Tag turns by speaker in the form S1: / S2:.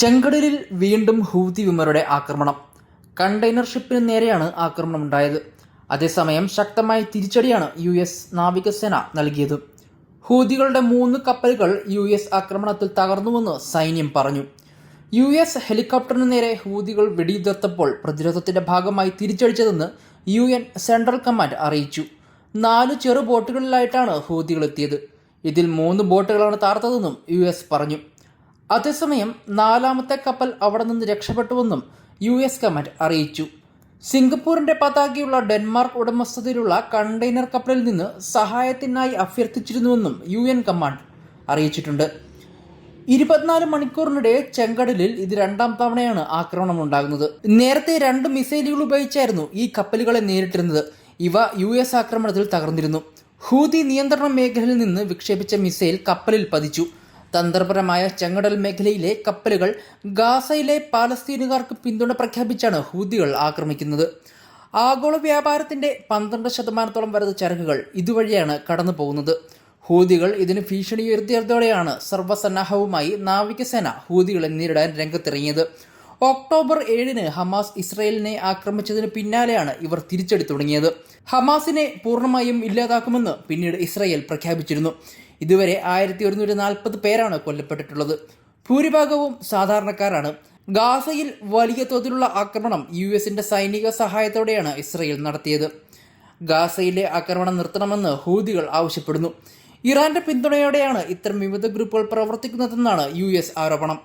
S1: ചെങ്കടലിൽ വീണ്ടും ഹൂതി വിമരുടെ ആക്രമണം. കണ്ടെയ്നർ ഷിപ്പിന് നേരെയാണ് ആക്രമണം ഉണ്ടായത് അതേസമയം ശക്തമായ തിരിച്ചടിയാണ് യു എസ് നാവികസേന നൽകിയത്. ഹൂതികളുടെ മൂന്ന് കപ്പലുകൾ യു എസ് ആക്രമണത്തിൽ തകർന്നുവെന്ന് സൈന്യം പറഞ്ഞു. യു എസ് ഹെലികോപ്റ്ററിന് നേരെ ഹൂതികൾ വെടിയുതിർത്തപ്പോൾ പ്രതിരോധത്തിന്റെ ഭാഗമായി തിരിച്ചടിച്ചതെന്ന് യു എൻ സെൻട്രൽ കമാൻഡ് അറിയിച്ചു. നാല് ചെറു ബോട്ടുകളിലായിട്ടാണ് ഹൂതികൾ എത്തിയത്. ഇതിൽ മൂന്ന് ബോട്ടുകളാണ് താർത്തതെന്നും യു എസ് പറഞ്ഞു. അതേസമയം നാലാമത്തെ കപ്പൽ അവിടെ നിന്ന് രക്ഷപ്പെട്ടുവെന്നും യു എസ് കമാൻഡ് അറിയിച്ചു. സിംഗപ്പൂരിന്റെ പതാകയുള്ള ഡെൻമാർക്ക് ഉടമസ്ഥതയിലുള്ള കണ്ടെയ്നർ കപ്പലിൽ നിന്ന് സഹായത്തിനായി അഭ്യർത്ഥിച്ചിരുന്നുവെന്നും യു എൻ കമാൻഡ് അറിയിച്ചിട്ടുണ്ട്. ഇരുപത്തിനാല് മണിക്കൂറിനിടെ ചെങ്കടലിൽ ഇത് രണ്ടാം തവണയാണ് ആക്രമണം ഉണ്ടാകുന്നത് നേരത്തെ രണ്ട് മിസൈലുകൾ ഉപയോഗിച്ചായിരുന്നു ഈ കപ്പലുകളെ നേരിട്ടിരുന്നത്. ഇവ യു എസ് ആക്രമണത്തിൽ തകർന്നിരുന്നു. ഹൂതി നിയന്ത്രണ മേഖലയിൽ നിന്ന് വിക്ഷേപിച്ച മിസൈൽ കപ്പലിൽ പതിച്ചു. തന്ത്രപരമായ ചെങ്കടൽ മേഖലയിലെ കപ്പലുകൾ ഗാസയിലെ പാലസ്തീനുകാർക്ക് പിന്തുണ പ്രഖ്യാപിച്ചാണ് ഹൂതികൾ ആക്രമിക്കുന്നത്. ആഗോള വ്യാപാരത്തിന്റെ പന്ത്രണ്ട് ശതമാനത്തോളം വരുന്ന ചരക്കുകൾ ഇതുവഴിയാണ് കടന്നു പോകുന്നത്. ഹൂതികൾ ഇതിന് ഭീഷണി ഉയർത്തിയതോടെയാണ് സർവസന്നാഹവുമായി നാവികസേന ഹൂതികളെ നേരിടാൻ രംഗത്തിറങ്ങിയത്. ഒക്ടോബർ ഏഴിന് ഹമാസ് ഇസ്രയേലിനെ ആക്രമിച്ചതിന് പിന്നാലെയാണ് ഇവർ തിരിച്ചടി തുടങ്ങിയത്. ഹമാസിനെ പൂർണമായും ഇല്ലാതാക്കുമെന്ന് പിന്നീട് ഇസ്രയേൽ പ്രഖ്യാപിച്ചിരുന്നു. ഇതുവരെ ആയിരത്തി ഒരുന്നൂറ്റി നാൽപ്പത് പേരാണ് കൊല്ലപ്പെട്ടിട്ടുള്ളത്. ഭൂരിഭാഗവും സാധാരണക്കാരാണ്. ഗാസയിൽ വലിയ തോതിലുള്ള ആക്രമണം യു എസിന്റെ സൈനിക സഹായത്തോടെയാണ് ഇസ്രയേൽ നടത്തിയത്. ഗാസയിലെ ആക്രമണം നിർത്തണമെന്ന് ഹൂതികൾ ആവശ്യപ്പെടുന്നു. ഇറാന്റെ പിന്തുണയോടെയാണ് ഇത്തരം വിവിധ ഗ്രൂപ്പുകൾ പ്രവർത്തിക്കുന്നതെന്നാണ് യു ആരോപണം.